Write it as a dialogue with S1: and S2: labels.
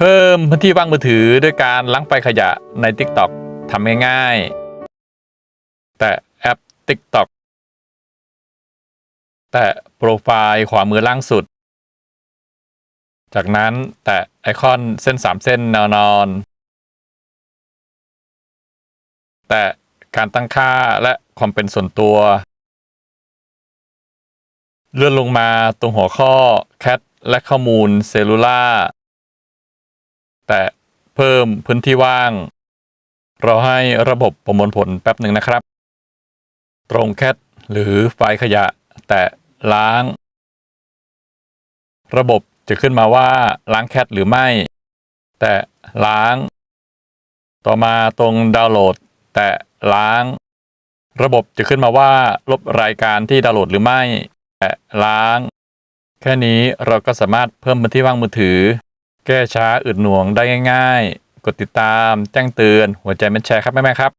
S1: เพิ่มพื้นที่ว่างมือถือด้วยการล้างไฟขยะใน TikTok ทำง่ายๆ แต่แอป TikTok แต่โปรไฟล์ขวามือล่างสุด จากนั้นแตะไอคอนเส้น3เส้นแนวนอน แตะการตั้งค่าและความเป็นส่วนตัว เลื่อนลงมาตรงหัวข้อ Cat และข้อมูลเซลลูล่า แต่เพิ่มพื้นที่ว่าง เราให้ระบบประมวลผลแป๊บหนึ่งนะครับ ตรงแคทหรือไฟล์ขยะ แต่ล้าง ระบบจะขึ้นมาว่าล้างแคทหรือไม่ แต่ล้าง ต่อมาตรงดาวน์โหลด แต่ล้าง ระบบจะขึ้นมาว่าลบรายการที่ดาวน์โหลดหรือไม่ แต่ล้าง แค่นี้เราก็สามารถเพิ่มพื้นที่ว่างมือถือ แก้ช้าอึดหน่วงได้ง่าย ๆ กดติดตามแจ้งเตือนหัวใจมันแชร์ครับแม่ๆครับ